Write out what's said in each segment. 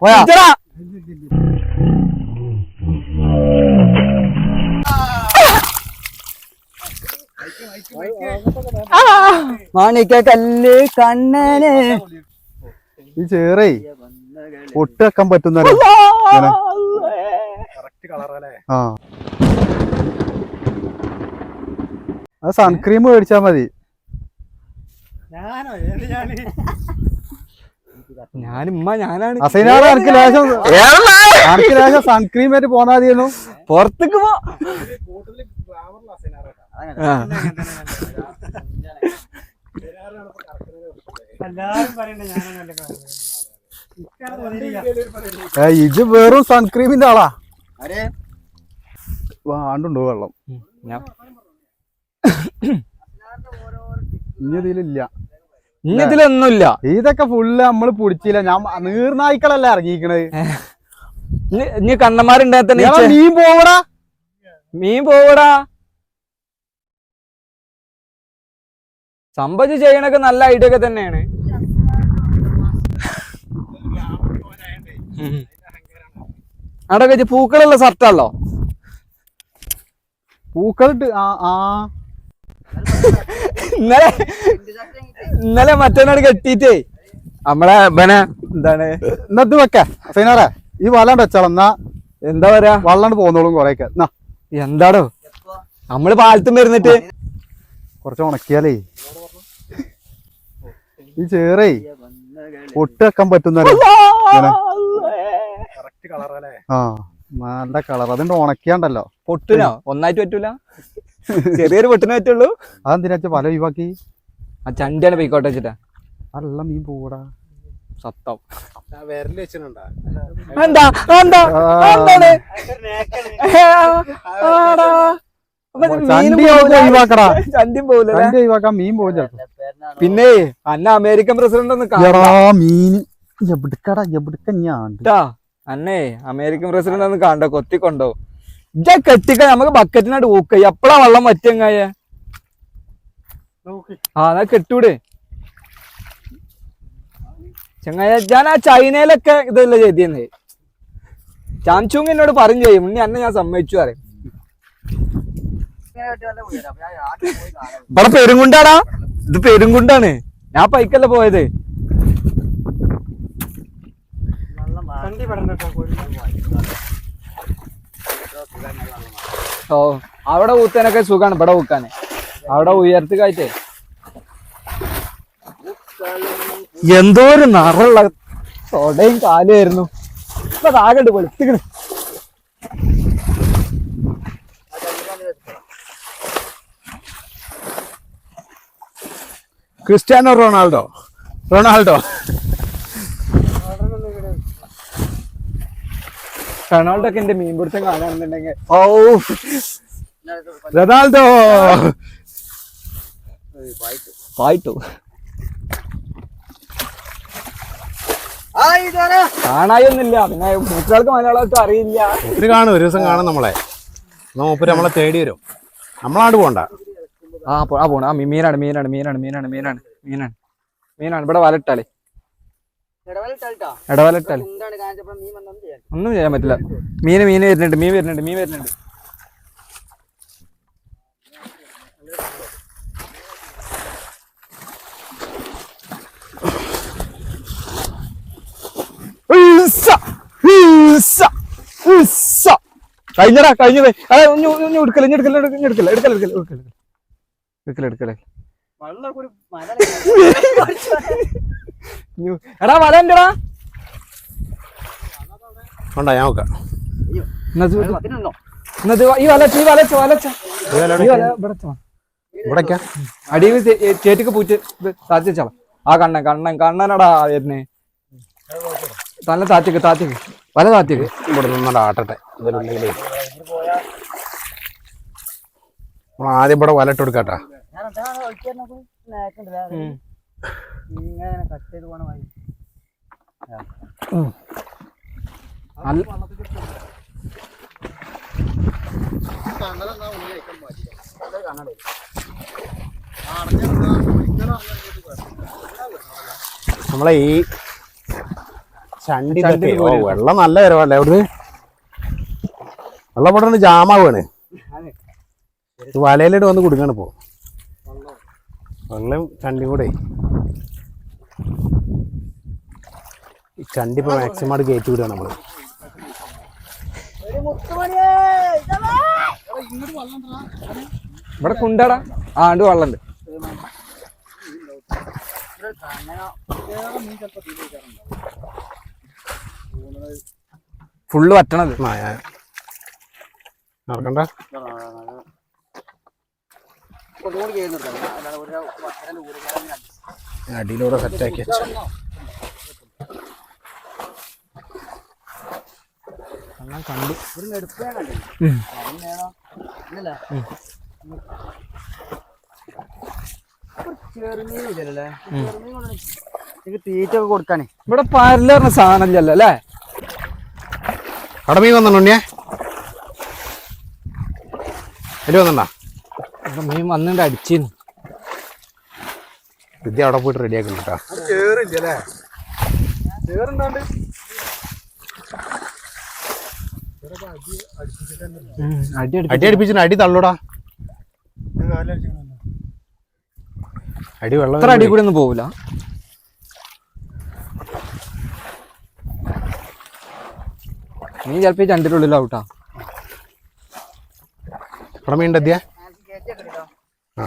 പോയാ അഞ്ചര. ആ. മാണിക്ക കല്ല് കണ്ണന് ഈ ചേറേ വെക്കാൻ പറ്റുന്ന. ആ സൺക്രീം മേടിച്ചാ മതി ഞാൻ ഞാനാണ്. അസൈനാട് ലേശം. എനിക്ക് ലേശം സൺക്രീം ആയിട്ട് പോന്നാ മതിയെന്നു പുറത്തേക്ക് പോ. ഇജ് വെറും സൺക്രീമിന്റെ ആളാ. വാണ്ടുണ്ടോ വെള്ളം? ഞാൻ- ഇനി ഇതിലില്ല. ഇനി ഇതിലൊന്നുമില്ല ഇതൊക്കെ ഫുള്ള് നമ്മൾ പിടിച്ചില്ല. ഞാൻ നീർനായ്ക്കളല്ലേ ഇറങ്ങിക്കണത് ഇനി കണ്ണന്മാരുണ്ടായ തന്നെ മീൻ പോവടാ. മീൻ പോവടാ. സംഭവിച്ച് ചെയ്യണൊക്കെ നല്ല ഐഡിയ ഒക്കെ തന്നെയാണ്. അവിടെ വെച്ച് പൂക്കളുള്ള ഷർട്ടാണല്ലോ പൂക്കളിട്ട് ആ ആ. ഇന്നലെ ഇന്നലെ മറ്റന്നാട് കെട്ടിട്ടേ. നമ്മളെ ബന എന്താണ്? എന്നത് വെക്ക സൈനാറെ ഈ വല്ലാണ്ട് വെച്ചാൽ എന്നാ എന്താ പറയാ? വള്ളാണ്ട് പോകുന്നോളും കൊറേയൊക്കെ. എന്നാ. എന്താടോ? നമ്മൾ പാലത്തും വരുന്നിട്ട്. കുറച്ച് ഉണക്കിയാലേ. ഈ ചേറേ വെക്കാൻ പറ്റുന്ന ആ നല്ല കളർ അതുകൊണ്ട് ഉണക്കിയാണ്ടല്ലോ. പൊട്ടിനോ? ഒന്നായിട്ട് പറ്റൂല? ചെറിയൊരു പൊട്ടിനെ പറ്റുള്ളൂ. അതെന്തിനാ പല ഒഴിവാക്കി? ആ ചണ്ടിയാണ് പോയിക്കോട്ടെ വെച്ചിട്ടാ. നല്ല മീൻ പോടാ സത്തം എന്താ എന്താ എന്താണ് മീൻ പോകും പിന്നെ അന്ന അമേരിക്കൻ പ്രസിഡന്റ് ഒന്ന് മീൻ എവിടുക്കടാ എവിടുക്ക ഞാൻ അന്നേ അമേരിക്കൻ പ്രസിഡന്റ് ഒന്ന് കാണണ്ട കൊത്തിക്കൊണ്ടോ? ഇജ്ജ കെട്ടിക്ക നമുക്ക് ബക്കറ്റിനായിട്ട് ഊക്ക എപ്പോഴാ വെള്ളം വറ്റങ്ങായ ആ അതാ കെട്ടൂടെ. ചെങ്ങായ ഞാൻ ആ ചൈനയിലൊക്കെ ഇതല്ലേ ചെയ്തിരുന്നത് ചാംചൂങ് എന്നോട് പറയും ചെയ്യും. ഉണ്ണി അന്നെ ഞാൻ സമ്മതിച്ചു പറയും. ഇവിടെ പെരുങ്കുണ്ടാടാ. ഇത് പെരുങ്കുണ്ടാണ്. ഞാൻ പൈക്കല്ല പോയത്. ഓ അവിടെ ഊത്താനൊക്കെ സുഖാണ് ഇവിടെ ഊക്കാൻ അവിടെ ഉയർത്തുകായിട്ടേ എന്തോ ഒരു നിറള്ള തൊടയും കാലുമായിരുന്നു. ഇപ്പൊ താകണ്ട് വെളുത്തിക്കണ്. Cristiano Ronaldo? റൊണാൾഡോ? റൊണാൾഡോ ഒക്കെ എന്റെ മീൻപിടുത്തം കാണാണെന്നുണ്ടെങ്കിൽ. ഓ റൊണാൾഡോ. പായിട്ടു കാണായൊന്നുമില്ല. പിന്നെ മൂച്ചാൾക്ക് മലയാളമൊക്കെ അറിയില്ല. ഒത്തിരി കാണും ഒരു ദിവസം കാണും നമ്മളെ. മൂപ്പര് നമ്മളെ തേടി വരും. നമ്മളാണ്ട് പോണ്ട. ആ ആ പോണ. ആ മീനാണ് മീനാണ് മീനാണ് മീനാണ് മീനാണ് മീനാണ്. മീനാണ്. ഇവിടെ വലട്ടാളേ. ഇടവലട്ടാളേ ഒന്നും ചെയ്യാൻ പറ്റില്ല. മീന് മീന് വരുന്നുണ്ട് മീൻ വരുന്നുണ്ട് മീൻ വരുന്നുണ്ട്. കഴിഞ്ഞടാ കഴിഞ്ഞത്. ഒന്ന് എടുക്കല ഇനി എടുക്കല എടുക്കല എടുക്കല എടുക്കല എടുക്കല എടുക്കല എടുക്കല എടുക്കല. ഇനി- എടാ വല എന്റെടാ കൊണ്ടാ ഞാൻ നോക്കാം. ഈ വലച്ച ഇവിടെ അടിയിൽ ചേറ്റിക്ക് പൂച്ച് താത്തി ആ കണ്ണൻ കണ്ണൻ കണ്ണനടാ വരുന്നേ. നല്ല താത്തിക്ക് താത്തിക്ക്. വല താത്തിക്ക്. ഇവിടെ നിന്നടാ ആട്ടട്ടെ. ഇതിനുള്ളിലേ നമ്മൾ ആദ്യം ഇവിടെ വലട്ട് കൊടുക്കാട്ടാ. ഉം. നല്ല- നമ്മളെ ഈ ചണ്ടി ചണ്ടി ഇതൊക്കെ- ഓ, കോരി വെള്ളം നല്ല വരവല്ലേ അവിടുന്ന്? വെള്ളം ഇവിടെ ജാമാവാണ്. വലയിലിട്ട് വന്ന് കുടുങ്ങാണ് ഇപ്പോ. വെള്ളം. ചണ്ടി കൂടെ. ഈ ചണ്ടി ഇപ്പൊ മാക്സിമം അവിടെ കയറ്റി വിടുക നമ്മൾ. ഇവിടെ കുണ്ടാടാ. ആ ഉണ്ട് വെള്ളമുണ്ട് ഫുള്ള് പറ്റണത് നടക്കണ്ട. ഞാൻ- നടക്കണ്ട അടിയിലൂടെ സെറ്റാക്കി വെച്ചു. കണ്ടു. തീറ്റ ഒക്കെ കൊടുക്കാനേ. ഇവിടെ പാരൽ പറഞ്ഞ സാധനമില്ലല്ലോ അല്ലേ? അവിടെ മീൻ വന്നിട്ടുണ്ണിയേ അതിൽ വന്നിട്ടുണ്ടാ? മീൻ വന്നിട്ട് അടിച്ചിരുന്നു. വിദ്യ അവിടെ പോയിട്ട് റെഡിയാക്കുന്നു കേട്ടോ ചേറില്ലേ ചേറുണ്ടാണ്ട് അടി അടി അടി അടുപ്പിച്ചിട്ട് അടി തള്ളൂടാ. അടി വെള്ളം അത്ര അടി കൂടി ഒന്നും പോവില്ല നീ ചിലപ്പോ ചണ്ടിന്റെ ഉള്ളിലാവൂട്ടാ ഔട്ടാ മീൻ എത്തിയ ആ.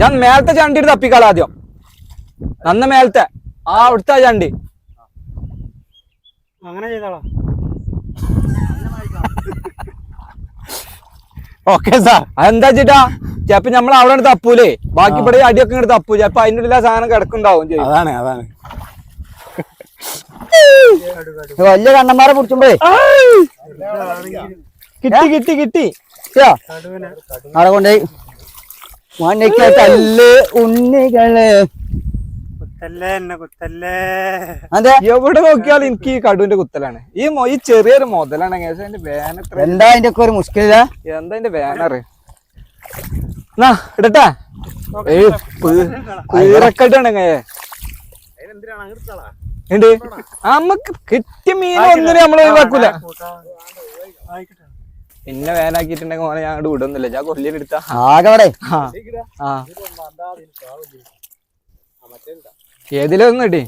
ഞാൻ മേലത്തെ ചണ്ടി എടുത്ത് തപ്പിക്കാളാ ആദ്യം. നന്ന മേലത്തെ. ആ അവിടുത്തെ ചണ്ടി. അങ്ങനെ ചെയ്താളാ. ഓക്കെ സാർ അതെന്താ വെച്ചിട്ടാ ചിലപ്പോ നമ്മൾ അവിടെ തപ്പൂലേ? ബാക്കി ഇവിടെ അടിയൊക്കെ ഇങ്ങോട്ട് തപ്പൂ. ചിലപ്പോ അതിന്റെ ഉള്ളിൽ ആ സാധനം കിടക്കുണ്ടാവും അതാണ് അതാണ്. വലിയ കണ്ണന്മാരെ പിടിച്ചുമ്പോഴേ കിട്ടി കിട്ടി കിട്ടി. അവിടെ കൊണ്ടുപോയി. മോനൊക്കെ തല്ല് ഉണ്ണികൾ അതെ. എവിടെ നോക്കിയാലും എനിക്ക് ഈ കടുവിന്റെ കുത്തലാണ്. ഈ മൊ- ഈ ചെറിയൊരു മുതലാണ് അതിന്റെ എന്താ അതിന്റെ ഒക്കെ ഒരു മുഷ്കില എന്താ അതിന്റെ വേനറ് എന്നാ ഇടട്ടെ. ഉണ്ട് നമ്മക്ക് കിട്ടിയ മീൻ ഒന്നിനും നമ്മൾ ഒഴിവാക്കൂല. പിന്നെ വേനാക്കിട്ടുണ്ടെങ്കിൽ മോനെ ഞാൻ വിടുന്നില്ല. ഞാൻ കൊല്ലിയെടുത്താ ആകെ അവിടെ. ആ. ആ. ഏതിലൊന്നും കിട്ടി.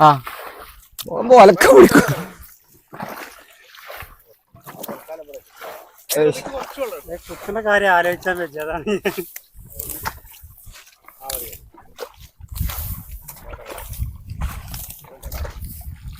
ആ. പോകുമ്പോ ഒലക്ക പിടിക്കും കാര്യം ആലോചിച്ചാൽ വെച്ചതാണ് അറിയാതെ പോലും പെടല്ലേ തെരഞ്ഞു പിടിച്ചു മീട്ടാണ് ഏ? അതെടാ, അതെടാ, ഇല്ല, അഞ്ചെടാ,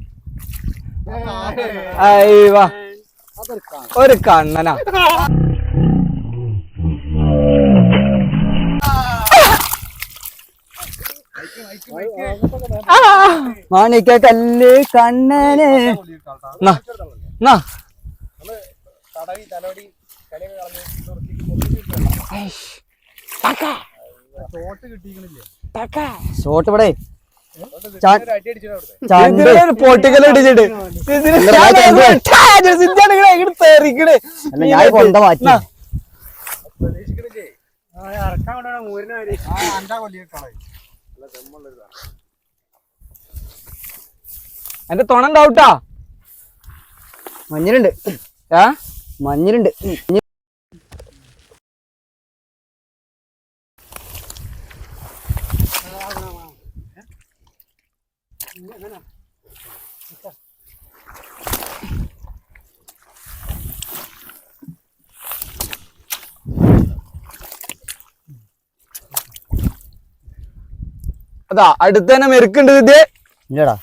ഒരു കണ്ണനാ. മാണിക്ക കല്ല് കണ്ണന്? നാ. ഷോട്ട് ഇവിടെ ചാ- ചാണ്ട് ഇതിനൊരു പൊട്ടിക്കൽ ഞാൻ കണ്ടു. മാറ്റി? എന്റെ തുണ ഉണ്ടാവൂട്ടാ. മഞ്ഞിലുണ്ട്. ഏ? മഞ്ഞിലുണ്ട്. അതാ അടുത്ത് തന്നെ മെരുക്കുണ്ട് ഇത് ഇല്ലടാ.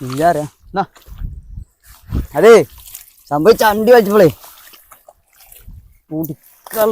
ഇല്ല അറിയാം. എന്നാ. അതേ സംഭവിച്ച അണ്ടി വെച്ചപ്പോളേ പൂട്ടിക്കൾ